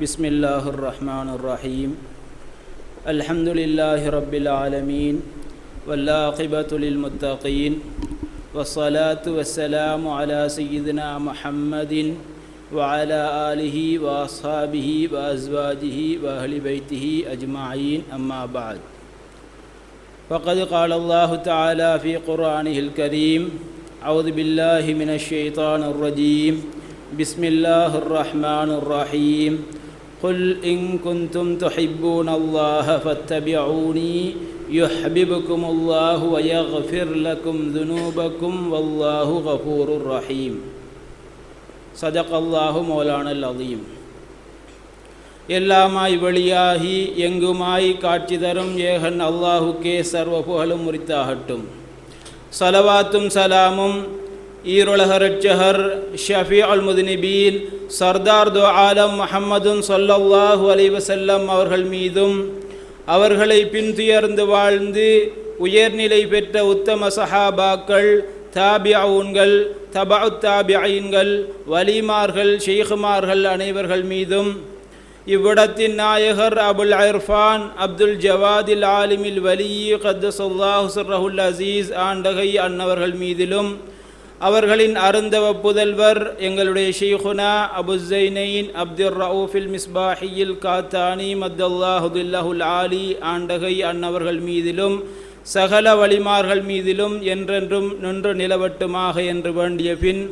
بسم الله الرحمن الرحيم. الحمد لله رب العالمين والعاقبة للمتقين والصلاة والسلام على سيدنا محمد وعلى آله وأصحابه وأزواجه وأهل بيته أجمعين. أما بعد فقد قال الله تعالى في قرآنه الكريم أعوذ بالله من الشيطان الرجيم. بسم الله الرحمن الرحيم. قل إن كنتم تحبون الله فاتبعوني يحببكم الله ويغفر لكم ذنوبكم والله غفور رحيم صدق الله مولانا العظيم எல்லாமாய் வெளியாகி எங்குமாய் காட்சி தரும் ஏகன் அல்லாஹுக்கே சர்வ புகழும் உரித்தாகட்டும் சலவாத்தும் சலாமும் ஈருலக ரட்சகர் ஷஃபி அல் முதுனிபீன் சர்தார் தோ ஆலம் முஹம்மதும் சொல்லல்லாஹு அலைவசல்லம் அவர்கள் மீதும் அவர்களை பின்துயர்ந்து வாழ்ந்து உயர்நிலை பெற்ற உத்தம சஹாபாக்கள் தாபியாவுன்கள் தபா தாபியாயின்கள் வலிமார்கள் ஷெய்குமார்கள் அனைவர்கள் மீதும் இவ்விடத்தின் நாயகர் அபுல் அர்ஃபான் அப்துல் ஜவாதில் ஆலிமில் வலி கத்தசுல்லாஹு சுர்ரஹுல் அசீஸ் ஆண்டகை அன்னவர்கள் மீதிலும் அவர்களின் அருந்தவ புதல்வர் எங்களுடைய ஷெய்குனா அபுசைனைன் அப்துல் ரவுஃபில் மிஸ்பாஹியில் காத்தானி மத்தல்லாஹுதுல்லாஹுல் ஆலி ஆண்டகை அன்னவர்கள் மீதிலும் சகல வழிமார்கள் மீதிலும் என்றென்றும் நின்று நிலவட்டுமாக என்று வேண்டிய பின்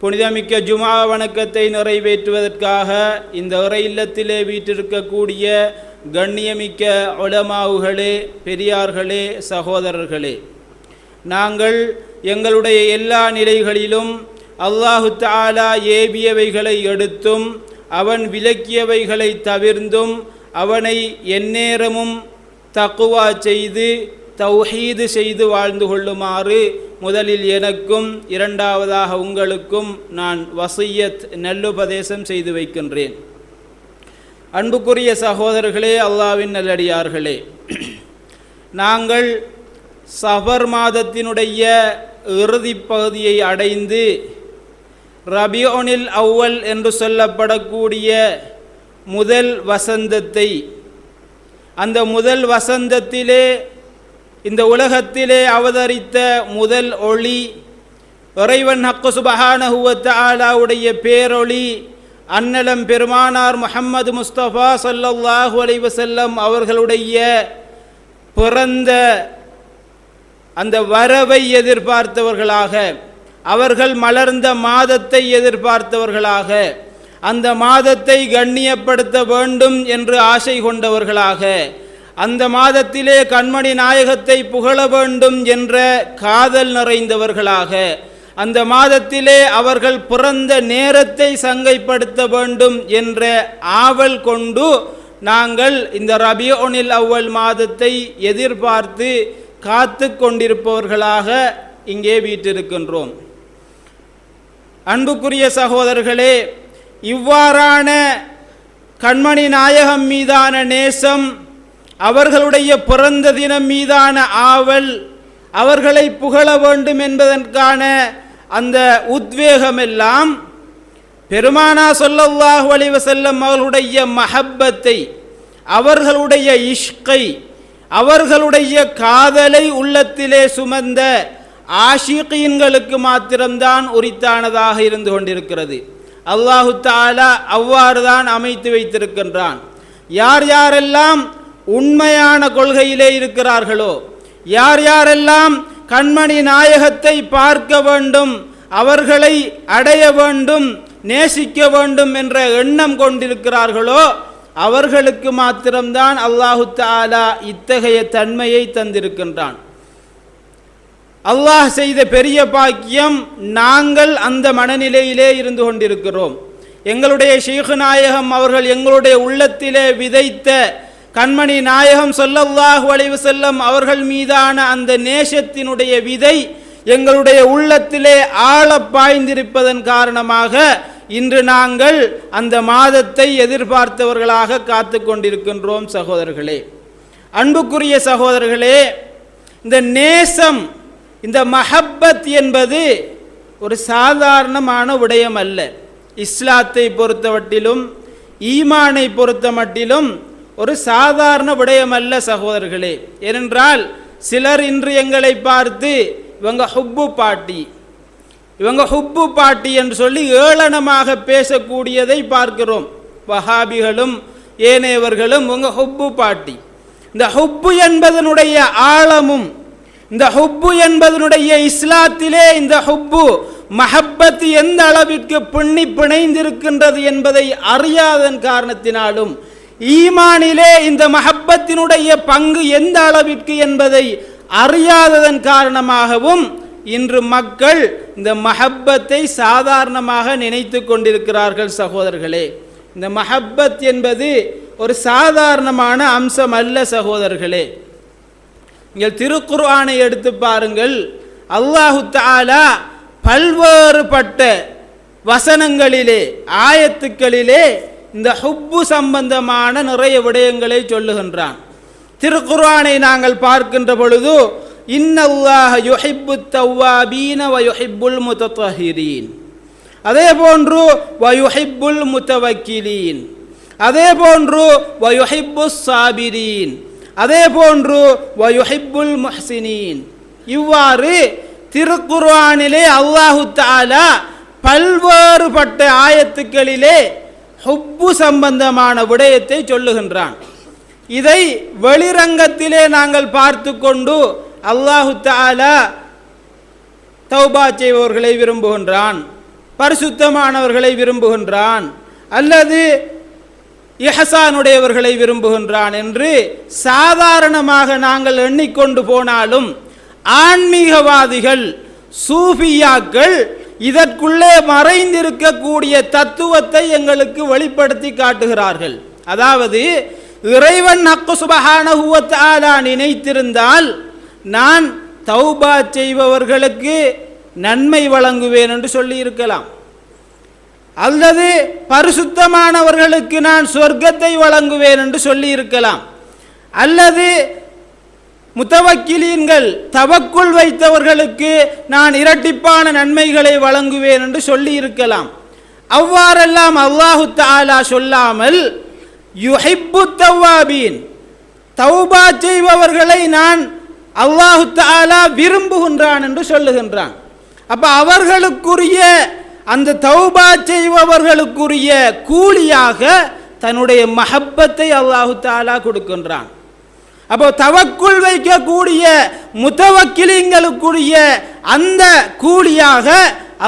புனிதமிக்க ஜுமா வணக்கத்தை நிறைவேற்றுவதற்காக இந்த இறை இல்லத்திலே வீற்றிருக்கக்கூடிய கண்ணியமிக்க ஒலமாவுகளே பெரியார்களே சகோதரர்களே. நாங்கள் எங்களுடைய எல்லா நிலைகளிலும் அல்லாஹு தாலா ஏவியவைகளை எடுத்தும் அவன் விலக்கியவைகளை தவிர்ந்தும் அவனை எந்நேரமும் தக்குவா செய்து தௌஹீது செய்து வாழ்ந்து கொள்ளுமாறு முதலில் எனக்கும் இரண்டாவதாக உங்களுக்கும் நான் வசியத் நல்லுபதேசம் செய்து வைக்கின்றேன். அன்புக்குரிய சகோதரர்களே அல்லாவின் நல்லடியார்களே நாங்கள் சஃபர் மாதத்தினுடைய இறுதி பகுதியை அடைந்து ரபியோனில் அவ்வல் என்று சொல்லப்படக்கூடிய முதல் வசந்தத்தை அந்த முதல் வசந்தத்திலே இந்த உலகத்திலே அவதரித்த முதல் ஒளி இறைவன் ஹக்கு சுபஹானஹுவத்த ஆலாவுடைய பேரொளி அன்னலம் பெருமானார் முஹம்மது முஸ்தபா சல்லல்லாஹு அலைவசல்லம் அவர்களுடைய பிறந்த அந்த வரவை எதிர்பார்த்தவர்களாக அவர்கள் மலர்ந்த மாதத்தை எதிர்பார்த்தவர்களாக அந்த மாதத்தை கண்ணியப்படுத்த வேண்டும் என்று ஆசை கொண்டவர்களாக அந்த மாதத்திலே கண்மணி நாயகத்தை புகழ வேண்டும் என்ற காதல் நிறைந்தவர்களாக அந்த மாதத்திலே அவர்கள் பிறந்த நேரத்தை சங்கைப்படுத்த வேண்டும் என்ற ஆவல் கொண்டு நாங்கள் இந்த ரபியோனில் அவ்வல் மாதத்தை எதிர்பார்த்து காத்து கொண்டிருப்பவர்களாக இங்கே வீட்டிருக்கின்றோம் அன்புக்குரிய சகோதரர்களே இவ்வாறான கண்மணி நாயகம் மீதான நேசம் அவர்களுடைய பிறந்த தினம் மீதான ஆவல் அவர்களை புகழ வேண்டும் என்பதற்கான அந்த உத்வேகமெல்லாம் பெருமானா சொல்லல்லாஹு செல்லும் அவர்களுடைய மஹப்பத்தை அவர்களுடைய இஷ்கை அவர்களுடைய காதலை உள்ளத்திலே சுமந்த ஆஷிகீன்களுக்கு மாத்திரம்தான் உரித்தானதாக இருந்து கொண்டிருக்கிறது. அல்லாஹு தாலா அவ்வாறு தான் அமைத்து வைத்திருக்கின்றான். யார் யாரெல்லாம் உண்மையான கொள்கையிலே இருக்கிறார்களோ யார் யாரெல்லாம் கண்மணி நாயகத்தை பார்க்க வேண்டும் அவர்களை அடைய வேண்டும் நேசிக்க வேண்டும் என்ற எண்ணம் கொண்டிருக்கிறார்களோ அவர்களுக்கு மாத்திரம்தான் அல்லாஹு தாலா இத்தகைய தன்மையை தந்திருக்கின்றான். அல்லாஹ் செய்த பெரிய பாக்கியம் நாங்கள் அந்த மனநிலையிலே இருந்து கொண்டிருக்கிறோம். எங்களுடைய ஷீഖ് நாயகம் அவர்கள் எங்களுடைய உள்ளத்திலே விதைத்த கண்மணி நாயகம் சொல்லல்லாஹு வளைவு செல்லம் அவர்கள் மீதான அந்த நேசத்தினுடைய விதை எங்களுடைய உள்ளத்திலே ஆழ பாய்ந்திருப்பதன் காரணமாக இன்று நாங்கள் அந்த மாதத்தை எதிர்பார்த்தவர்களாக காத்து கொண்டிருக்கின்றோம் சகோதரர்களே. அன்புக்குரிய சகோதரர்களே இந்த நேசம் இந்த மஹப்பத் என்பது ஒரு சாதாரணமான விடயம் அல்ல. இஸ்லாத்தை பொறுத்தவட்டிலும் ஈமானை பொறுத்த மட்டிலும் ஒரு சாதாரண விடயமல்ல சகோதரர்களே. ஏனென்றால் சிலர் இன்று எங்களை பார்த்து இவங்க ஹுப்பு பாட்டி இவங்க ஹுப்பு பாட்டி என்று சொல்லி ஏளனமாக பேசக்கூடியதை பார்க்கிறோம். வஹாபிகளும் ஏனையவர்களும் இவங்க ஹுப்பு பாட்டி. இந்த ஹுப்பு என்பதனுடைய ஆழமும் இந்த ஹுப்பு என்பதனுடைய இஸ்லாத்திலே இந்த ஹுப்பு மஹப்பத் எந்த அளவிற்கு பின்னி பிணைந்திருக்கின்றது என்பதை அறியாதன் காரணத்தினாலும் ஈமானிலே இந்த மஹப்பத்தினுடைய பங்கு எந்த அளவிற்கு என்பதை அறியாததன் காரணமாகவும் இன்று மக்கள் இந்த மஹப்பத்தை சாதாரணமாக நினைத்து கொண்டிருக்கிறார்கள் சகோதரர்களே. இந்த மஹப்பத் என்பது ஒரு சாதாரணமான அம்சம் அல்ல சகோதரர்களே. நீங்கள் திருக்குர்ஆனை எடுத்து பாருங்கள். அல்லாஹு தாலா பல்வேறுபட்ட வசனங்களிலே ஆயத்துக்களிலே இந்த ஹுப்பு சம்பந்தமான நிறைய விடயங்களை சொல்லுகின்றான். திருக்குர்ஆனை நாங்கள் பார்க்கின்ற பொழுது இன்னல்லாஹ யுஹிப்பு தவ்வாபீன வ யுஹிப்புல் முத்தஹிரீன் அதே போன்று வ யுஹிப்புல் முத்தவக்கிலீன் அதே போன்று வ யுஹிப்பு சாபிரீன் அதே போன்று வ யுஹிப்புல் முஹ்சினீன் இவ்வாறு திருக்குர்ஆனிலே அல்லாஹு தஆலா பல்வேறுபட்ட ஆயத்துக்களிலே ஹுப்பு சம்பந்தமான விடயத்தை சொல்லுகின்றான். இதை வெளிரங்கத்திலே நாங்கள் பார்த்து கொண்டு அல்லாஹு தாலா தௌபா செய்பவர்களை விரும்புகின்றான். பரிசுத்தமானவர்களை விரும்புகின்றான். அல்லது இஹசானுடையவர்களை விரும்புகின்றான் என்று சாதாரணமாக நாங்கள் எண்ணிக்கொண்டு போனாலும் ஆன்மீகவாதிகள் சூஃபியாக்கள் இதற்குள்ளே மறைந்திருக்கக்கூடிய தத்துவத்தை எங்களுக்கு வெளிப்படுத்தி காட்டுகிறார்கள். அதாவது இறைவன் அக்கு சுபகான நினைத்திருந்தால் நான் தௌபா செய்பவர்களுக்கு நன்மை வழங்குவேன் என்று சொல்லியிருக்கலாம். அல்லது பரிசுத்தமானவர்களுக்கு நான் சொர்க்கத்தை வழங்குவேன் என்று சொல்லியிருக்கலாம். அல்லது முத்தவக்கிலீன்கள் தவக்குள் வைத்தவர்களுக்கு நான் இரட்டிப்பான நன்மைகளை வழங்குவேன் என்று சொல்லி இருக்கலாம் அவ்வாறெல்லாம் அல்லாஹு தாலா சொல்லாமல் யுஹிப்பு தவ்வாபீன் தௌபா செய்பவர்களை நான் அல்லாஹு தாலா விரும்புகின்றான் என்று சொல்லுகின்றான். அப்போ அவர்களுக்குரிய அந்த தௌபா செய்பவர்களுக்குரிய கூலியாக தன்னுடைய மஹப்பத்தை அல்லாஹு தாலா கொடுக்கின்றான். அப்போ தவக்குள் வைக்கக்கூடிய முத்தவக்கிலிங்களுக்குரிய அந்த கூலியாக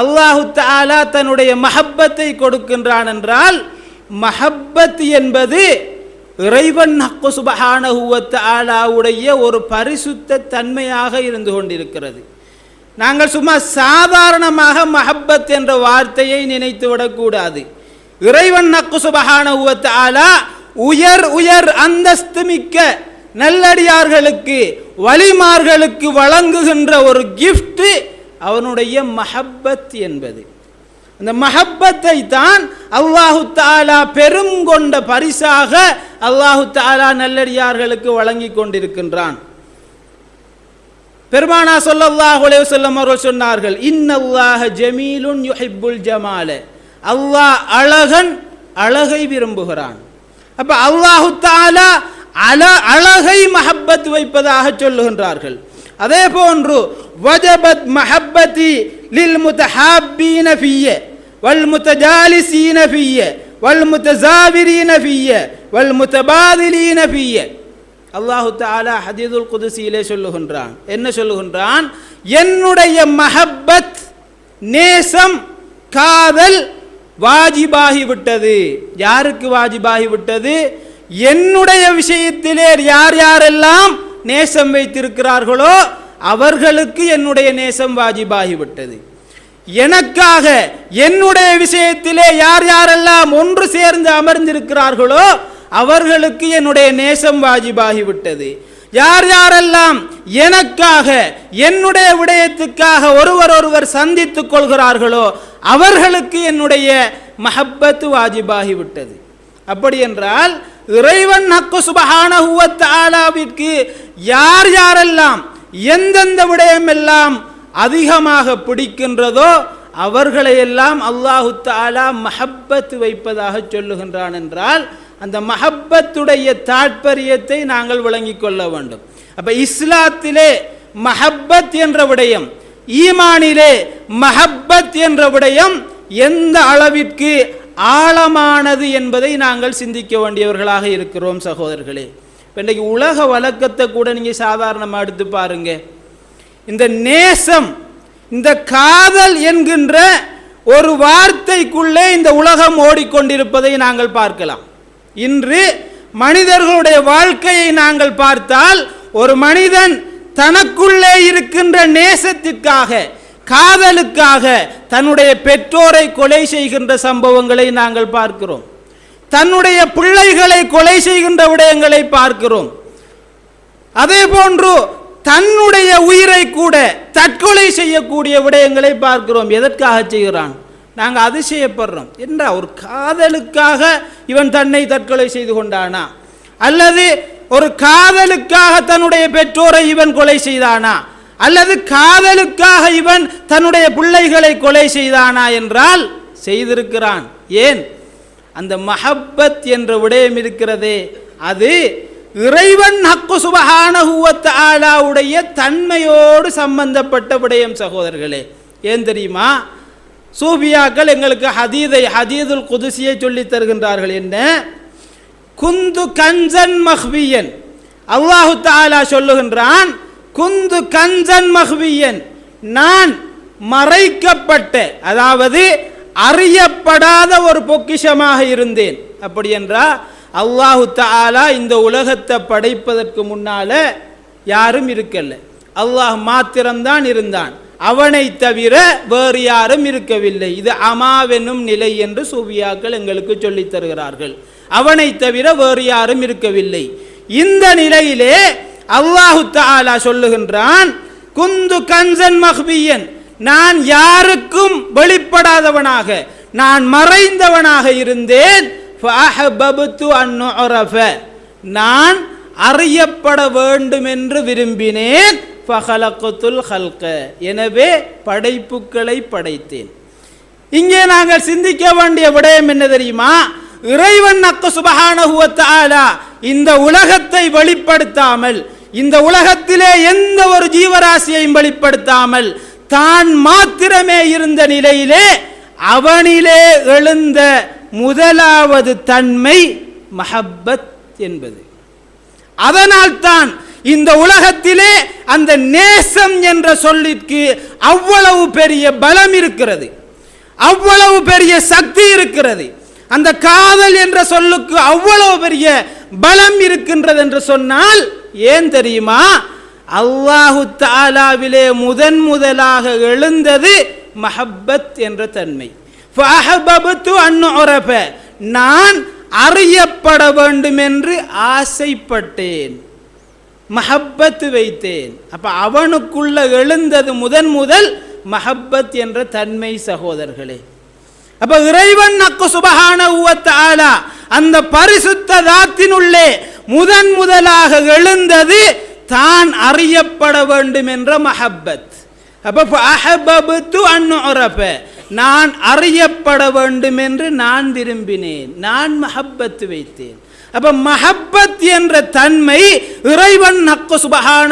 அல்லாஹு தாலா தன்னுடைய மஹப்பத்தை கொடுக்கின்றான் என்றால் மஹப்பத் என்பது இறைவன் ஹக்கு சுபஹானஹு வ ஒரு பரிசுத்த தன்மையாக இருந்து கொண்டிருக்கிறது. நாங்கள் சும்மா சாதாரணமாக மஹப்பத் என்ற வார்த்தையை நினைத்து விடக்கூடாது. இறைவன் ஹக்கு சுபஹானஹு வ தஆலா உயர் உயர் அந்தஸ்து மிக்க நல்லடியார்களுக்கு வலிமார்களுக்கு வழங்குகின்ற ஒரு கிஃப்ட் அவனுடைய மஹப்பத் என்பது. அந்த மஹப்பத்தை தான் அல்லாஹு தாலா பெரும் கொண்ட பரிசாக அல்லாஹு தாலா நல்லடியார்களுக்கு வழங்கி கொண்டிருக்கின்றான். பெருமானா ஸல்லல்லாஹு அலைஹி வஸல்லம் அவர்கள் சொன்னார்கள் இன்னல்லாஹ ஜமீலுன் யுஹிப்புல் ஜமால. அல்லாஹ் அழகன் அழகை விரும்புகிறான். அப்ப அல்லாஹு தாலா அல அழகை மஹப்பத் வைப்பதாக சொல்லுகின்றார்கள். அதே போன்று வஜபத் மஹப்பதி லில் முத்தஹாப்பீன ஃபியே. வல் முத்தஜாலிசீன ஃபிய்ய வல் முத்தசாவிரீன ஃபிய்ய வல் முத்தபாதிலீன ஃபிய்ய அல்லாஹு தாலா ஹதீதுல் குதுசியிலே சொல்லுகின்றான் என்ன சொல்லுகின்றான் என்னுடைய மஹப்பத் நேசம் காதல் வாஜிபாகி விட்டது யாருக்கு வாஜிபாகி விட்டது என்னுடைய விஷயத்திலே யார் யாரெல்லாம் நேசம் வைத்திருக்கிறார்களோ அவர்களுக்கு என்னுடைய நேசம் வாஜிபாகி விட்டது எனக்காக என்னுடைய விஷயத்திலே யார் யாரெல்லாம் ஒன்று சேர்ந்து அமர்ந்திருக்கிறார்களோ அவர்களுக்கு என்னுடைய நேசம் வாஜிபாகிவிட்டது. யார் யாரெல்லாம் எனக்காக என்னுடைய விடயத்துக்காக ஒருவர் ஒருவர் சந்தித்துக் கொள்கிறார்களோ அவர்களுக்கு என்னுடைய மஹப்பத்து வாஜிபாகிவிட்டது. அப்படி என்றால் இறைவன் ஹக்கு சுபஹானஹு யார் யாரெல்லாம் எந்தெந்த விடயமெல்லாம் அதிகமாக பிடிக்கின்றதோ அவர்களையெல்லாம் அல்லாஹு தாலா மஹப்பத் வைப்பதாக சொல்லுகின்றான் என்றால் அந்த மஹப்பத்துடைய தாற்பயத்தை நாங்கள் விளங்கிக் கொள்ள வேண்டும். அப்போ இஸ்லாத்திலே மஹப்பத் என்ற விடயம் ஈமானிலே மஹப்பத் என்ற விடயம் எந்த அளவிற்கு ஆழமானது என்பதை நாங்கள் சிந்திக்க வேண்டியவர்களாக இருக்கிறோம் சகோதரர்களே. இப்ப இன்றைக்கு உலக வழக்கத்தை கூட நீங்கள் சாதாரணமாக எடுத்து பாருங்கள் இந்த நேசம் இந்த காதல் என்கின்ற ஒரு வார்த்தைக்குள்ளே இந்த உலகம் ஓடிக்கொண்டிருப்பதை நாங்கள் பார்க்கலாம். இன்று மனிதர்களுடைய வாழ்க்கையை நாங்கள் பார்த்தால் ஒரு மனிதன் தனக்குள்ளே இருக்கின்ற நேசத்திற்காக காதலுக்காக தன்னுடைய பெற்றோரை கொலை செய்கின்ற சம்பவங்களை நாங்கள் பார்க்கிறோம். தன்னுடைய பிள்ளைகளை கொலை செய்கின்ற விடயங்களை பார்க்கிறோம். அதே போன்று தன்னுடைய உயிரை கூட தற்கொலை செய்யக்கூடிய விடயங்களை பார்க்கிறோம். எதற்காக செய்கிறான்? நாங்கள் அதிசயப்படுறோம். என்ற ஒரு காதலுக்காக இவன் தன்னை தற்கொலை செய்து கொண்டானா? அல்லது ஒரு காதலுக்காக தன்னுடைய பெற்றோரை இவன் கொலை செய்தானா? அல்லது காதலுக்காக இவன் தன்னுடைய பிள்ளைகளை கொலை செய்தானா என்றால் செய்திருக்கிறான். ஏன்? அந்த மஹப்பத் என்ற விடயம் இருக்கிறதே. அது இறைவன் ஹக்கு சுபஹானஹுவத் ஆலாவுடைய தன்மையோடு சம்பந்தப்பட்ட விடயம் சகோதரர்களே. ஏன் தெரியுமா? சூபியாக்கள் எங்களுக்கு ஹதீதை ஹதீதுல் குதிசியை சொல்லித் தருகின்றார்கள். என்ன? குந்து கஞ்சன் மஹ்வியன். அல்லாஹு தாலா சொல்லுகின்றான் குந்து கஞ்சன் மஹ்வியன். நான் மறைக்கப்பட்ட அதாவது அறியப்படாத ஒரு பொக்கிஷமாக இருந்தேன். அப்படி என்றால் அல்லாஹு தாலா இந்த உலகத்தை படைப்பதற்கு முன்னால் யாரும் இருக்கல. அல்லாஹ் மாத்திரம்தான் இருந்தான். அவனை தவிர வேறு யாரும் இருக்கவில்லை. இது அமாவெனும் நிலை என்று சூபியாக்கள் எங்களுக்கு சொல்லித் தருகிறார்கள். அவனை தவிர வேறு யாரும் இருக்கவில்லை. இந்த நிலையிலே அல்லாஹு தாலா சொல்லுகின்றான் குந்து கஞ்சன் மஹ்பியன். நான் யாருக்கும் வெளிப்படாதவனாக நான் மறைந்தவனாக இருந்தேன். ஃபஹபபுத்து அன் நான் அறியப்பட வேண்டும் என்று விரும்பினேன். ஃபஹலக்குத்துல் ஹல்க எனவே படைப்புகளை படைத்தேன். இங்கே நாங்கள் சிந்திக்க வேண்டிய விடயம் என்ன தெரியுமா? இறைவன் அக்கு சுபகானகுவத்தாலா இந்த உலகத்தை வெளிப்படுத்தாமல் இந்த உலகத்திலே எந்த ஒரு ஜீவராசியையும் வெளிப்படுத்தாமல் தான் மாத்திரமே இருந்த நிலையிலே அவனிலே எழுந்த முதலாவது தன்மை மஹப்பத் என்பது. அதனால்தான் இந்த உலகத்திலே அந்த நேசம் என்ற சொல்லிற்கு அவ்வளவு பெரிய பலம் இருக்கிறது. அவ்வளவு பெரிய சக்தி இருக்கிறது. அந்த காதல் என்ற சொல்லுக்கு அவ்வளவு பெரிய பலம் இருக்கின்றது என்று சொன்னால் ஏன் தெரியுமா? அல்லாஹு தாலாவிலே முதன் முதலாக எழுந்தது மஹப்பத் என்ற தன்மை. ஃபஹபபத்து அன் உரப நான் அறியப்பட வேண்டும் என்று ஆசைப்பட்டேன். மஹப்பத்து வைத்தேன். அப்போ அவனுக்குள்ள எழுந்தது முதன் முதல் மஹப்பத் என்ற தன்மை சகோதரர்களே. அப்போ இறைவன் அக்கு சுபகான ஆலா அந்த பரிசுத்த தாத்தினுள்ளே முதன் முதலாக எழுந்தது தான் அறியப்பட வேண்டும் என்ற மஹப்பத். அப்போ அஹபபத்து அன்னு நான் அறியப்பட வேண்டும் என்று நான் விரும்பினேன். நான் மஹப்பத் வைத்தேன். அப்ப மஹப்பத் என்ற தன்மை இறைவன் நக்க சுபகான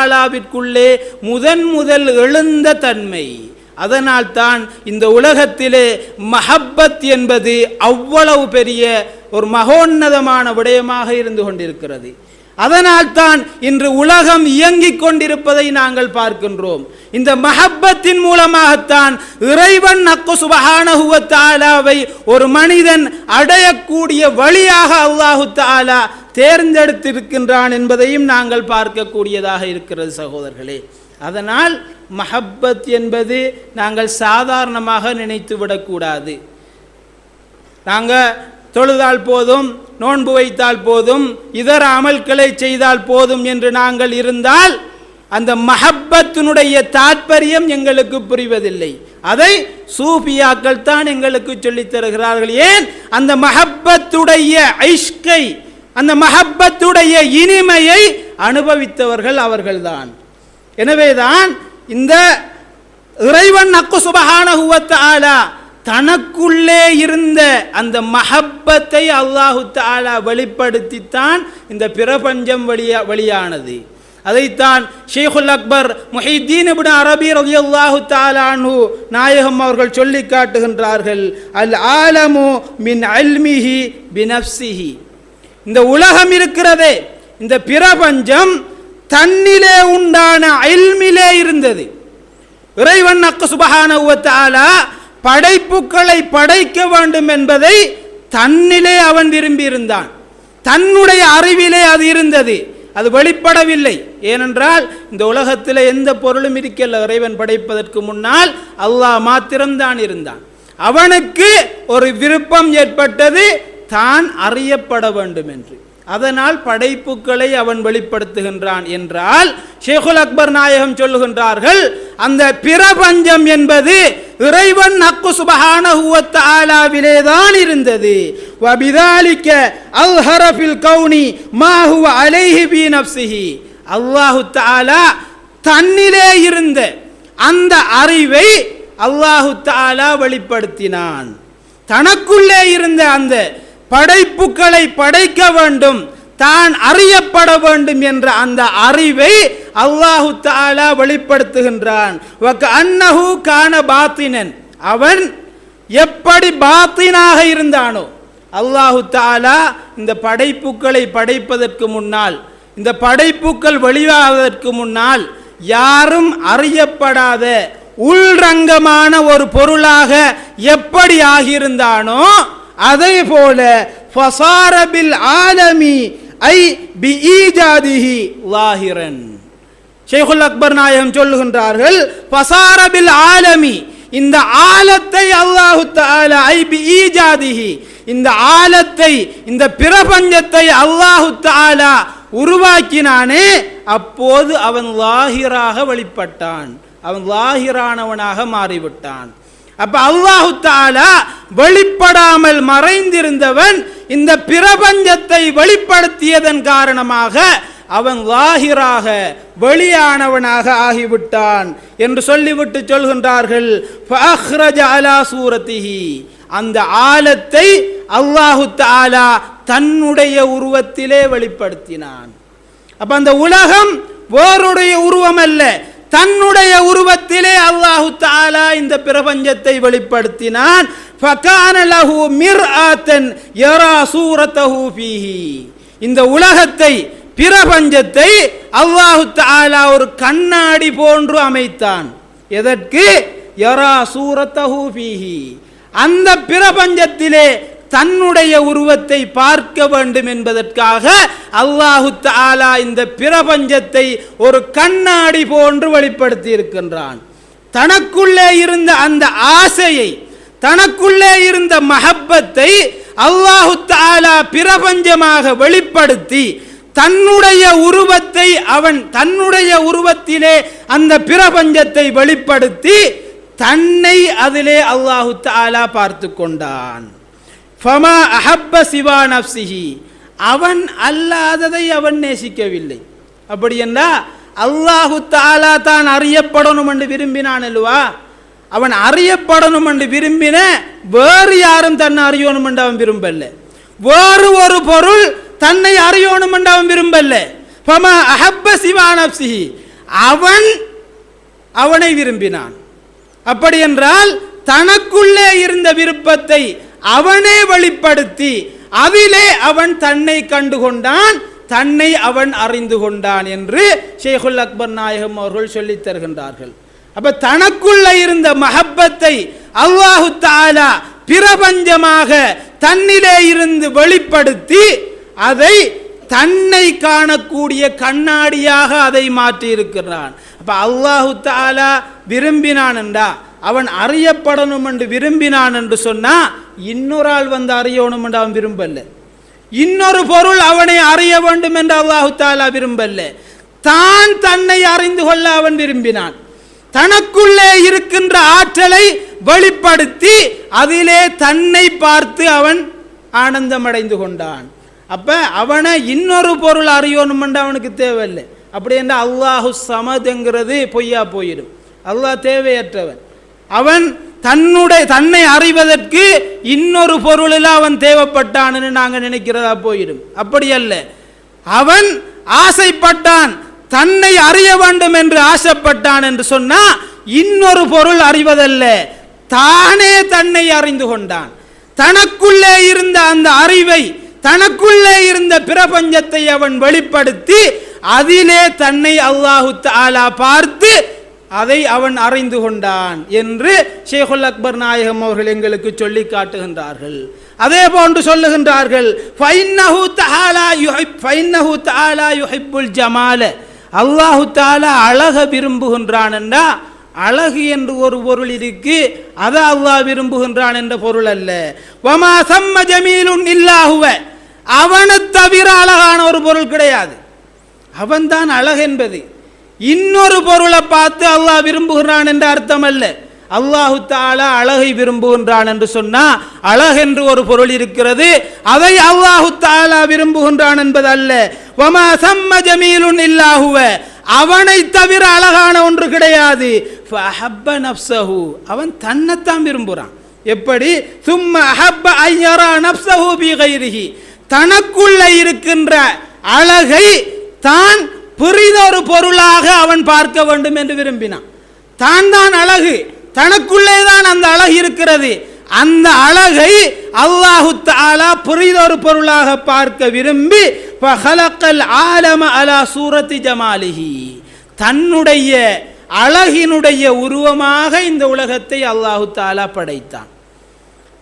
ஆலாவிற்குள்ளே முதன் முதல் எழுந்த தன்மை. அதனால் தான் இந்த உலகத்திலே மஹப்பத் என்பது அவ்வளவு பெரிய ஒரு மகோன்னதமான விடயமாக இருந்து கொண்டிருக்கிறது. அதனால் தான் இன்று உலகம் இயங்கிக் கொண்டிருப்பதை நாங்கள் பார்க்கின்றோம். இந்த மஹப்பத்தின் மூலமாகத்தான் இறைவன் அக்கு சுபஹானஹுவ தாலாவை ஒரு மனிதன் அடையக்கூடிய வழியாக அல்லாஹு தாலா தேர்ந்தெடுத்திருக்கின்றான் என்பதையும் நாங்கள் பார்க்கக்கூடியதாக இருக்கிறது சகோதரர்களே. அதனால் மஹப்பத் என்பது நாங்கள் சாதாரணமாக நினைத்து விடக்கூடாது நாங்கள் தொழுதால் போதும் நோன்பு வைத்தால் போதும் இதர அமல்களை செய்தால் போதும் என்று நாங்கள் இருந்தால் அந்த மஹப்பத்தினுடைய தாற்பயம் எங்களுக்கு புரிவதில்லை. அதை சூஃபியாக்கள் தான் எங்களுக்கு சொல்லித் தருகிறார்கள். ஏன்? அந்த மஹப்பத்துடைய ஐஷ்கை அந்த மஹப்பத்துடைய இனிமையை அனுபவித்தவர்கள் அவர்கள்தான். எனவேதான் இந்த இறைவன் அக்கு சுபகான வ தனக்குள்ளே இருந்த அந்த மஹப்பத்தை அல்லாஹு தாலா வெளிப்படுத்தித்தான் இந்த பிரபஞ்சம் வழியா வழியானது. அதைத்தான் ஷேகுல் அக்பர் முஹிதீன் இபின் அரபி ரவி அல்லாஹு தாலானு நாயகம் அவர்கள் சொல்லி காட்டுகின்றார்கள். அல் ஆலமு மின் அல்மிஹி பினப்சிஹி இந்த உலகம் இருக்கிறதே இந்த பிரபஞ்சம் தன்னிலே உண்டான அல்மிலே இருந்தது. இறைவன் அக்கு சுபஹான உவத்தாலா படைப்புகளை படைக்க வேண்டும் என்பதை தன்னிலே அவன் விரும்பியிருந்தான். தன்னுடைய அறிவிலே அது இருந்தது. அது வெளிப்படவில்லை. ஏனென்றால் இந்த உலகத்தில் எந்த பொருளும் இருக்கல இறைவன் படைப்பதற்கு முன்னால் அல்லாஹ் மாத்திரம்தான் இருந்தான். அவனுக்கு ஒரு விருப்பம் ஏற்பட்டது தான் அறியப்பட வேண்டும் என்று அதனால் படைப்புகளை அவன் வெளிப்படுத்துகின்றான் என்றால் ஷேகுல் அக்பர் நாயகம் சொல்லுகின்றார்கள் அந்த பிரபஞ்சம் என்பது இறைவன் ஹக்கு சுபஹானஹு ஹுவத் தஆலாவிலே தான் இருந்தது வபிதாலிக்க அல்ஹரபில் கவுனி மாஹுவ அலைஹி பி நப்சிஹி அல்லாஹு தாலா தன்னிலே இருந்த அந்த அறிவை அல்லாஹு தாலா வெளிப்படுத்தினான். தனக்குள்ளே இருந்த அந்த படைப்புகளை படைக்க வேண்டும். தான் அறியப்பட வேண்டும் என்ற அந்த அறிவை அல்லாஹு தாலா வெளிப்படுத்துகின்றான். அன்னஹு கான பாத்தினன். அவன் எப்படி பாத்தினாக இருந்தானோ அல்லாஹு தாலா இந்த படைப்புகளை படைப்பதற்கு முன்னால் இந்த படைப்புக்கள் வெளியாவதற்கு முன்னால் யாரும் அறியப்படாத உள்ரங்கமான ஒரு பொருளாக எப்படி ஆகியிருந்தானோ அதே போல ஃபசாரபில் ஆலமி ஐ பி ஈஜாதிஹி லாஹிரன் ஷேகுல் அக்பர் நாயகம் சொல்லுகின்றார்கள் பசாரபில் ஆலமி இந்த ஆலத்தை அல்லாஹு தாலா ஐ பி ஈஜாதிஹி இந்த ஆலத்தை இந்த பிரபஞ்சத்தை அல்லாஹு தாலா உருவாக்கினானே அப்போது அவன் லாஹிராக வெளிப்பட்டான் அவன் லாஹிரானவனாக மாறிவிட்டான் அப்ப அல்லாஹு தாலா வெளிப்படாமல் மறைந்திருந்தவன் இந்த பிரபஞ்சத்தை வெளிப்படுத்தியதன் காரணமாக அவன் லாகிராக வெளியானவனாக ஆகிவிட்டான் என்று சொல்லிவிட்டு சொல்கின்றார்கள். அந்த ஆலத்தை அல்லாஹு தாலா தன்னுடைய உருவத்திலே வெளிப்படுத்தினான். அப்ப அந்த உலகம் வேறுடைய உருவம் அல்ல தன்னுடைய உருவத்திலே அல்லாஹு தாலா இந்த பிரபஞ்சத்தை வெளிப்படுத்தினான். ஃபகான லஹு மிர்ஆத்தன் யரா சூரத்தஹு ஃபீஹி இந்த உலகத்தை பிரபஞ்சத்தை அல்லாஹு தாலா ஒரு கண்ணாடி போன்று அமைத்தான். எதற்கு? யரா சூரத்தஹு ஃபீஹி. அந்த பிரபஞ்சத்திலே தன்னுடைய உருவத்தை பார்க்க வேண்டும் என்பதற்காக அல்லாஹு தாலா இந்த பிரபஞ்சத்தை ஒரு கண்ணாடி போன்று வெளிப்படுத்தி இருக்கின்றான். தனக்குள்ளே இருந்த அந்த ஆசையை தனக்குள்ளே இருந்த மஹப்பத்தை அல்லாஹு தாலா பிரபஞ்சமாக வெளிப்படுத்தி தன்னுடைய உருவத்தை அவன் தன்னுடைய உருவத்திலே அந்த பிரபஞ்சத்தை வெளிப்படுத்தி தன்னை அதிலே அல்லாஹு தாலா பார்த்து கொண்டான். ஃபமா அஹப்ப சிவா நப்சிஹி அவன் அல்லாததை அவன் நேசிக்கவில்லை. அப்படி என்றா அல்லாஹு தாலா தான் அறியப்படணும் என்று விரும்பினான் அல்லவா? அவன் அறியப்படணும் என்று விரும்பின வேறு யாரும் தன்னை அறியணும் என்று அவன் விரும்பல. வேறு ஒரு பொருள் தன்னை அறியணும் என்று அவன் விரும்பல. அஹப்ப சிவா அவன் அவனை விரும்பினான். அப்படி என்றால் தனக்குள்ளே இருந்த விருப்பத்தை அவனே வெளிப்படுத்தி அதிலே அவன் தன்னை கண்டு கொண்டான் தன்னை அவன் அறிந்து கொண்டான் என்று ஷேகுல் அக்பர் நாயகம் அவர்கள் சொல்லித் தருகின்றார்கள். அப்ப தனக்குள்ள இருந்த மஹப்பத்தை அல்லாஹு தாலா பிரபஞ்சமாக தன்னிலே இருந்து வெளிப்படுத்தி அதை தன்னை காணக்கூடிய கண்ணாடியாக அதை மாற்றியிருக்கிறான். அப்போ அப்ப அல்லாஹு தாலா விரும்பினான் என்றா அவன் அறியப்படணும் என்று விரும்பினான் என்று சொன்னா இன்னொரு ஆள் வந்து அறியணும் என்று அவன் விரும்பல. இன்னொரு பொருள் அவனை அறிய வேண்டும் என்று அல்லாஹு தாலா விரும்பல. தான் தன்னை அறிந்து கொள்ள அவன் விரும்பினான். தனக்குள்ளே இருக்கின்ற ஆற்றலை வெளிப்படுத்தி அதிலே தன்னை பார்த்து அவன் ஆனந்தமடைந்து கொண்டான். அப்ப அவனை இன்னொரு பொருள் அறியணும் அவனுக்கு தேவையில்லை. அப்படி என்றால் அல்லாஹு சமதுங்கிறது பொய்யா போயிடும். அல்லாஹ் தேவையற்றவன். அவன் தன்னுடைய தன்னை அறிவதற்கு இன்னொரு பொருளில் அவன் தேவைப்பட்டான்னு நாங்கள் நினைக்கிறதா போயிடும். அப்படி அல்ல. அவன் ஆசைப்பட்டான். தன்னை அறிய வேண்டும் என்று ஆசைப்பட்டான் என்று சொன்னா இன்னொரு பொருள் அறிவதல்ல. தானே தன்னை அறிந்து கொண்டான். தனக்குள்ளே இருந்த அந்த அறிவை தனக்குள்ளே இருந்த பிரபஞ்சத்தை அவன் வெளிப்படுத்தி அதிலே தன்னை அல்லாஹு ஆலா பார்த்து அதை அவன் அறிந்து கொண்டான் என்று ஷேகுல் அக்பர் நாயகம் அவர்கள் எங்களுக்கு சொல்லி காட்டுகின்றார்கள். அதே போன்று சொல்லுகின்றார்கள் ஜமால. அல்லாஹு தஆலா அழக விரும்புகின்றான் என்றா அழகு என்று ஒரு பொருள் இருக்கு அதை அல்லாஹ் விரும்புகின்றான் என்ற பொருள் அல்ல. வமா சம்ம ஜமீலுன் இல்லாஹுவ அவனை தவிர அழகான ஒரு பொருள் கிடையாது. அவன்தான் அழகு என்பது. இன்னொரு பொருளை பார்த்து அல்லாஹ் விரும்புகிறான் என்ற அர்த்தம் அல்ல. அல்லாஹு தாலா அழகை விரும்புகின்றான் என்று சொன்னால் அழகு என்று ஒரு பொருள் இருக்கிறது அதை அல்லாஹு தாலா விரும்புகின்றான் என்பது அல்ல வமா சம்ம ஜமீலுன் இல்லாஹுவ அவனை தவிர அழகான ஒன்று கிடையாது. அவன் தன்னைத்தான் விரும்புகிறான் எப்படி? சும்ம அஹப்ப ஐயரா நஃப்ஸஹு பி கைரிஹி. தனக்குள்ள இருக்கின்ற அழகை தான் பிறிதொரு பொருளாக அவன் பார்க்க வேண்டும் என்று விரும்பினான். தான் தான் அழகு. தனக்குள்ளே தான் அந்த அழகு இருக்கிறது. அந்த அழகை அல்லாஹு தாலா புரிதொரு பொருளாக பார்க்க விரும்பி ஃபஹலக்கல் ஆலம அலா சூரத்தி ஜமாலிஹி. தன்னுடைய அழகினுடைய உருவமாக இந்த உலகத்தை அல்லாஹு தாலா படைத்தான்.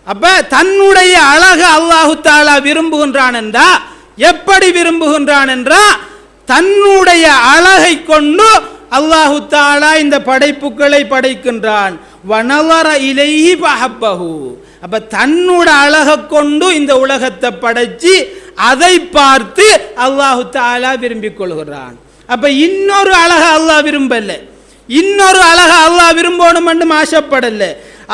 அப்ப தன்னுடைய அழகு அல்லாஹு தாலா விரும்புகின்றான் என்றா எப்படி விரும்புகின்றான் என்றா தன்னுடைய அழகை கொண்டு அல்லாஹு தாலா இந்த படைப்புகளை படைக்கின்றான். வனவர இலைஹி பஹப்பஹு அப்ப தன்னோட அழகை கொண்டு இந்த உலகத்தை படைச்சு அதை பார்த்து அல்லாஹு தாலா விரும்பிக் கொள்கிறான். அப்ப இன்னொரு அழக அல்லாஹ் விரும்பல. இன்னொரு அழக அல்லாஹ் விரும்பணும் என்று ஆசைப்படல.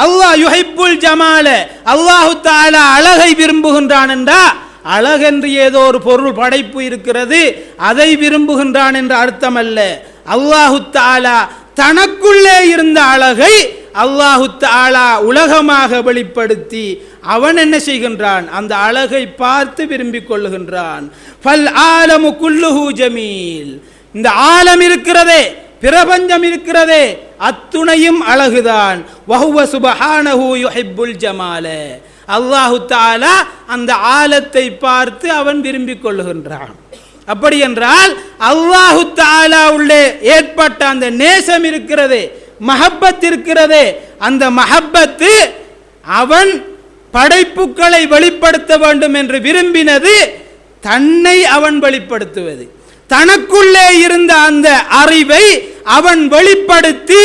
அல்லாஹ் யுஹைப்புல் ஜமால அல்லாஹு தாலா அழகை விரும்புகின்றான் என்றா அழகென்று ஏதோ ஒரு பொருள் படைப்பு இருக்கிறது அதை விரும்புகின்றான் என்ற அர்த்தம் அல்ல அல்லாஹு தாலா தனக்குள்ளே இருந்த அழகை அல்லாஹு தாலா உலகமாக வெளிப்படுத்தி அவன் என்ன செய்கின்றான்? அந்த அழகை பார்த்து விரும்பிக் கொள்ளுகின்றான். ஃபல் ஆலமு குல்லுஹு ஜமீல். இந்த ஆலம் இருக்கிறதே பிரபஞ்சம் இருக்கிறதே அத்துணையும் அழகுதான். வஹுவ சுபஹானஹு யுஹிப்புல் ஜமால. அல்லாஹு தாலா அந்த ஆலத்தை பார்த்து அவன் விரும்பிக் கொள்ளுகின்றான். அப்படி என்றால் அல்லாஹு தாலா உள்ளே ஏற்பட்ட அந்த நேசம் இருக்கிறதே மஹப்பத் இருக்கிறது அந்த மஹப்பத்து அவன் படைப்புகளை வெளிப்படுத்த வேண்டும் என்று விரும்பினது தன்னை அவன் வெளிப்படுத்துவது. தனக்குள்ளே இருந்த அந்த அறிவை அவன் வெளிப்படுத்தி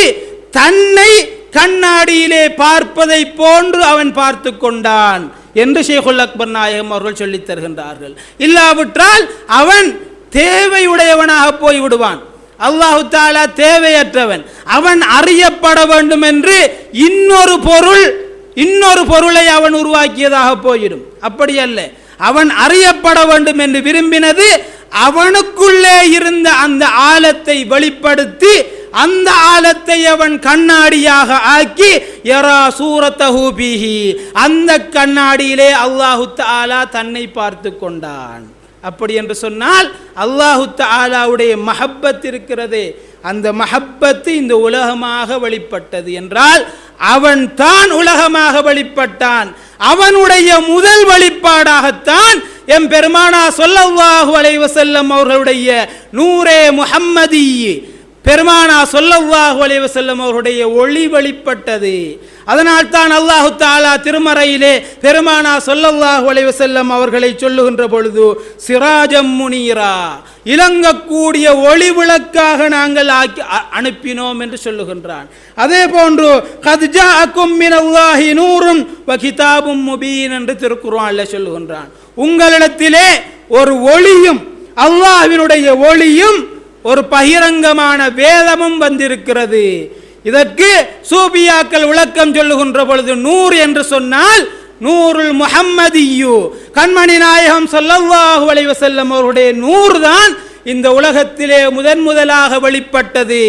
தன்னை கண்ணாடியிலே பார்ப்பதை போன்று அவன் பார்த்து கொண்டான். என்று ஷேகுல் அக்பர் நாயகம் அவர்கள் சொல்லித் தருகின்றார்கள். இல்லாவிட்டால் அவன் தேவையுடையவனாக போய் விடுவான் அல்லாஹு தாலா தேவையற்றவன். அவன் அறியப்பட வேண்டும் என்று இன்னொரு பொருள் இன்னொரு பொருளை அவன் உருவாக்கியதாக போயிடும். அப்படி அல்ல. அவன் அறியப்பட வேண்டும் என்று விரும்பினது அவனுக்குள்ளே இருந்த அந்த ஆழத்தை வெளிப்படுத்தி அந்த ஆலத்தை அவன் கண்ணாடியாக ஆக்கி எரா சூரத்தஹூபிஹி அந்த கண்ணாடியிலே அல்லாஹு ஆலா தன்னை பார்த்து கொண்டான். அப்படி என்று சொன்னால் அல்லாஹு ஆலாவுடைய மஹப்பத் இருக்கிறதே. அந்த மஹப்பத்து இந்த உலகமாக வெளிப்பட்டது என்றால் அவன் தான் உலகமாக வெளிப்பட்டான் அவனுடைய முதல் வழிபாடாகத்தான் எம் பெருமானா சொல்லவாஹு அலைவசல்லம் அவர்களுடைய நூரே முஹம்மதி பெருமானா சொல்லல்லாஹு அலைவ செல்லும் அவருடைய ஒளி வெளிப்பட்டது. அதனால் தான் அல்லாஹு தாலா திருமறையிலே பெருமானா சொல்லல்லாஹு அலைவ செல்லம் அவர்களை சொல்லுகின்ற பொழுது சிராஜம் முனீரா இலங்கக்கூடிய ஒளி விளக்காக நாங்கள் ஆக்கி அனுப்பினோம் என்று சொல்லுகின்றான். அதே போன்று கத்ஜா அக்கும் மினல்லாஹி நூறும் வகிதாபும் முபீன் என்று திருக்குறான்ல சொல்லுகின்றான். உங்களிடத்திலே ஒரு ஒளியும் அல்லாஹினுடைய ஒளியும் ஒரு பகிரங்கமான வேதமும் வந்திருக்கிறது. இதற்கு சூபியாக்கள் விளக்கம் சொல்லுகின்ற பொழுது நூறு என்று சொன்னால் நூறுல் முஹம்மதியு. கண்மணி நாயகம் ஸல்லல்லாஹு அலைஹி செல்லும் அவருடைய நூறு தான் இந்த உலகத்திலே முதன் முதலாக வெளிப்பட்டது.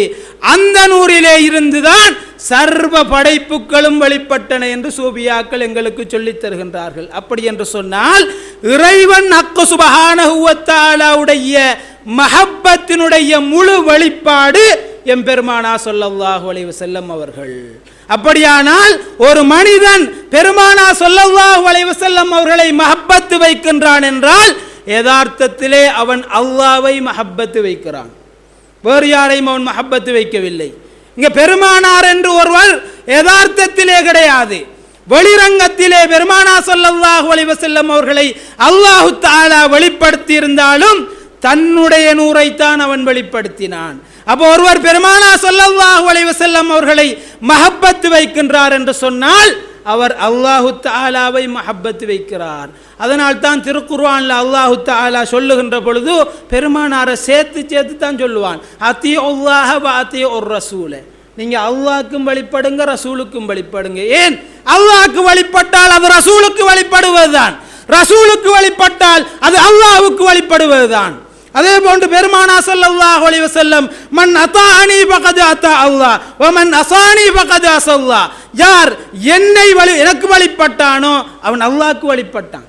அந்த நூறிலே இருந்துதான் சர்வ படைப்புகளும் வெளிப்பட்டன என்று சூபியாக்கள் எங்களுக்கு சொல்லித் தருகின்றார்கள். அப்படி என்று சொன்னால் இறைவன் அக்கு சுபஹானஹுவத்தாலாவுடைய மஹப்பத்தினுடைய முழு வழிபாடு எம்பெருமானா சொல்லல்லாஹு அலைஹி செல்லம் அவர்கள். அப்படியானால் ஒரு மனிதன் பெருமானா சொல்லல்லாஹு அலைஹி செல்லம் அவர்களை மஹப்பத்து வைக்கின்றான் என்றால் யதார்த்தத்திலே அவன் அல்லாவை மஹப்பத்து வைக்கிறான். வேறு யாரையும் அவன் மஹப்பத்து வைக்கவில்லை. இங்க பெருமானார் என்று ஒருவர் யதார்த்தத்திலே கிடையாது. வெளிரங்கத்திலே பெருமானா ஸல்லல்லாஹு அலைஹி வஸல்லம் அவர்களை அல்லாஹு தாலா வெளிப்படுத்தி இருந்தாலும் தன்னுடைய நூரைத்தான் அவன் வெளிப்படுத்தினான். அப்போ ஒருவர் பெருமானா சொல்லல்லாஹு அலைஹி வஸல்லம் அவர்களை மஹப்பத்து வைக்கின்றார் என்று சொன்னால் அவர் அல்லாஹு தாலாவை மஹப்பத்து வைக்கிறார். அதனால் தான் திருக்குர்ஆன்ல அல்லாஹு தாலா சொல்லுகின்ற பொழுது பெருமானாரை சேர்த்து சேர்த்து தான் சொல்லுவான். அத்தி ஒல்லாஹ அத்தி ஒரு ரசூலை. நீங்கள் அல்லாக்கும் வழிபடுங்க ரசூலுக்கும் வழிபடுங்க. ஏன்? அல்லாக்கு வழிபட்டால் அது ரசூலுக்கு வழிபடுவதுதான். ரசூலுக்கு வழிபட்டால் அது அல்லாஹ்வுக்கு வழிபடுவதுதான். அதே போன்று பெருமானா ஸல்லல்லாஹு அலைஹி வஸல்லம் மன் அத்தானி பகது அத்தா அல்லாஹ் வ மன் அசானி பகது அசல்லா யார் என்னை வழி எனக்கு வழிபட்டானோ அவன் அல்லாஹ்க்கு வழிபட்டான்.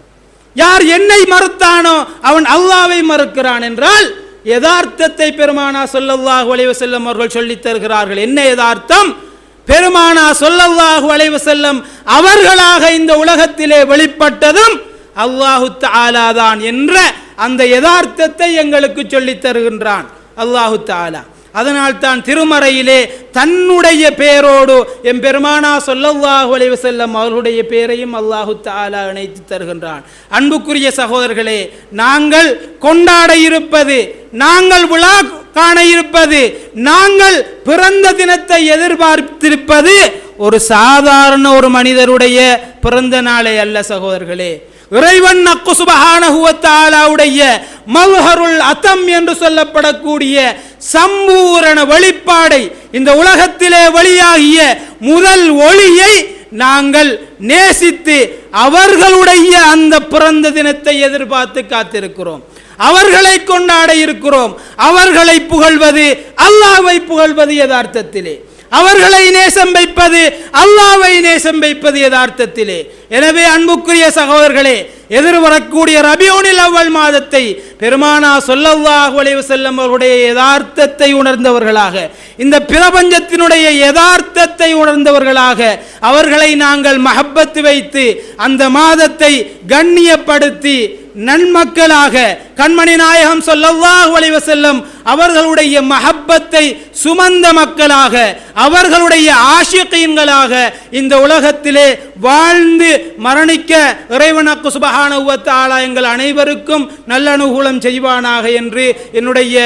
யார் என்னை மறுத்தானோ அவன் அல்லாவை மறுக்கிறான் என்றால் யதார்த்தத்தை பெருமானா சொல்லல்லாஹு அலைஹி வஸல்லம் அவர்கள் சொல்லித் தருகிறார்கள். என்ன யதார்த்தம்? பெருமானா சொல்லல்லாஹு அலைஹி வஸல்லம் அவர்களாக இந்த உலகத்திலே வெளிப்பட்டதும் அல்லாஹு தஆலா தான் என்ற அந்த யதார்த்தத்தை எங்களுக்கு சொல்லித் தருகின்றான். அல்லாஹு தாலா அதனால் தான் திருமறையிலே தன்னுடைய பேரோடு எம் பெருமானா சொல்லல்லாஹு அலைவசல்லம் அவர்களுடைய பேரையும் அல்லாஹு தாலா இணைத்து தருகின்றான். அன்புக்குரிய சகோதரர்களே நாங்கள் கொண்டாட இருப்பது நாங்கள் விழா காண இருப்பது நாங்கள் பிறந்த தினத்தை எதிர்பார்த்திருப்பது ஒரு சாதாரண ஒரு மனிதருடைய பிறந்த நாளே அல்ல சகோதரர்களே. இறைவன் அக்கு சுபஹானஹுவத்தாலாவுடைய மல்ஹருள் அத்தம் என்று சொல்லப்படக்கூடிய சம்பூரண வெளிப்பாடை இந்த உலகத்திலே வழியாகிய முதல் ஒளியை நாங்கள் நேசித்து அவர்களுடைய அந்த பிறந்த தினத்தை எதிர்பார்த்து காத்திருக்கிறோம். அவர்களை கொண்டாட இருக்கிறோம். அவர்களை புகழ்வது அல்லாவை புகழ்வது யதார்த்தத்திலே. அவர்களை நேசம் வைப்பது அல்லாவை நேசம் வைப்பது யதார்த்தத்திலே. எனவே அன்புக்குரிய சகோதரர்களே எதிர்வரக்கூடிய ரபியோனில் அவ்வள் மாதத்தை பெருமானா சொல்லல்லாஹு அலைஹி செல்லும் அவர்களுடைய யதார்த்தத்தை உணர்ந்தவர்களாக இந்த பிரபஞ்சத்தினுடைய யதார்த்தத்தை உணர்ந்தவர்களாக அவர்களை நாங்கள் மஹப்பத்து வைத்து அந்த மாதத்தை கண்ணியப்படுத்தி நன்மக்களாக கண்மணி நாயகம் சொல்லல்லாஹு அலைஹி செல்லும் அவர்களுடைய மஹப்பத்தை சுமந்த மக்களாக அவர்களுடைய ஆஷிகீன்களாக இந்த உலகத்திலே வாழ்ந்து மரணிக்க இறைவனக்கு சுபகான உவத்தாளா எங்கள் அனைவருக்கும் நல்லனுகூலம் செய்வானாக என்று என்னுடைய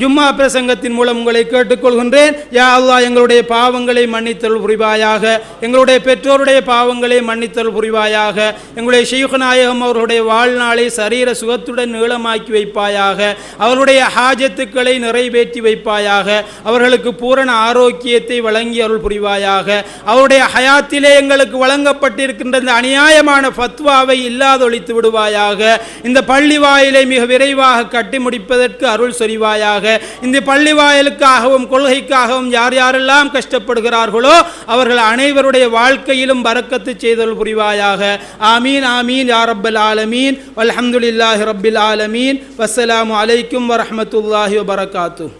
ஜும்மா பிரசங்கத்தின் மூலம் உங்களை கேட்டுக்கொள்கின்றேன். யா அல்லா எங்களுடைய பாவங்களை மன்னித்தல் புரிவாயாக. எங்களுடைய பெற்றோருடைய பாவங்களை மன்னித்தல் புரிவாயாக. எங்களுடைய ஷெய்க் அவர்களுடைய வாழ்நாளை சரீர சுகத்துடன் நீளமாக்கி வைப்பாயாக. அவருடைய ஹாஜத்துக்களை நிறைவேற்றி வைப்பாயாக. அவர்களுக்கு பூரண ஆரோக்கியத்தை வழங்கி அருள் புரிவாயாக. அவருடைய ஹயாத்திலே எங்களுக்கு வழங்கப்பட்டிருக்கின்ற இந்த அநியாயமான ஃபத்வாவை இல்லாதொழித்து விடுவாயாக. இந்த பள்ளி வாயிலை மிக விரைவாக கட்டி முடிப்பதற்கு அருள் சொரிவாயாக. இந்த பள்ளி வாயலுக்காகவும் கொள்கைக்காகவும் யார் யாரெல்லாம் கஷ்டப்படுகிறார்களோ அவர்கள் அனைவருடைய வாழ்க்கையிலும் வரக்கத்து செய்தல் புரிவாயாக. ஆமீன் ஆமீன் யா ரப்பல் ஆலமீன். அலமதுல்லாஹி ரப்பில் ஆலமீன். வசலாம் அலைக்கும் வரமத்துல்லாஹி வபரகாத்துஹ்